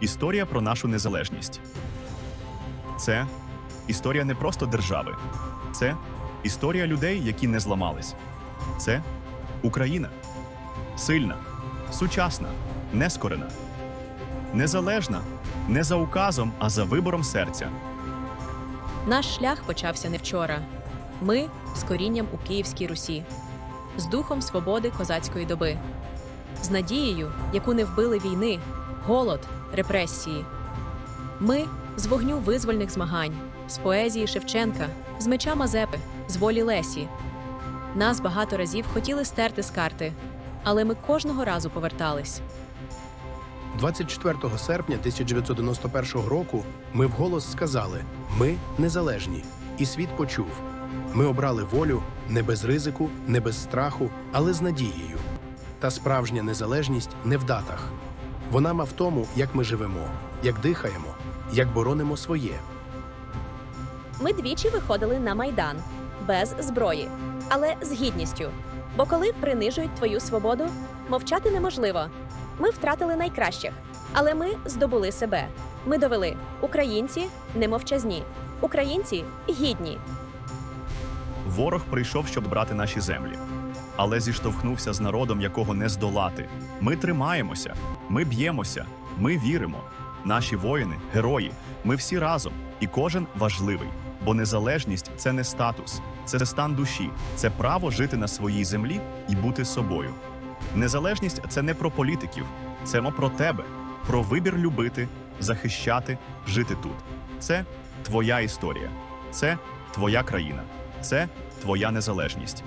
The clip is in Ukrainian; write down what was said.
Історія про нашу незалежність. Це історія не просто держави, це історія людей, які не зламались. Це Україна. Сильна, сучасна, нескорена, незалежна, не за указом, а за вибором серця. Наш шлях почався не вчора. Ми з корінням у Київській Русі, з духом свободи козацької доби, з надією, яку не вбили війни, голод, репресії. Ми з вогню визвольних змагань, з поезії Шевченка, з меча Мазепи, з волі Лесі. Нас багато разів хотіли стерти з карти, але ми кожного разу повертались. 24 серпня 1991 року ми вголос сказали: Ми незалежні, і світ почув. Ми обрали волю не без ризику, не без страху, але з надією. Та справжня незалежність не в датах. Вона ма в тому, як ми живемо, як дихаємо, як боронимо своє. Ми двічі виходили на майдан без зброї, але з гідністю. Бо коли принижують твою свободу, мовчати неможливо. Ми втратили найкращих, але ми здобули себе. Ми довели українці не мовчазні, українці гідні. Ворог прийшов, щоб брати наші землі, але зіштовхнувся з народом, якого не здолати. Ми тримаємося, ми б'ємося, ми віримо. Наші воїни, герої, ми всі разом, і кожен важливий. Бо незалежність це не статус, це стан душі, це право жити на своїй землі і бути собою. Незалежність це не про політиків, це про тебе, про вибір любити, захищати, жити тут. Це твоя історія, це твоя країна, це твоя незалежність.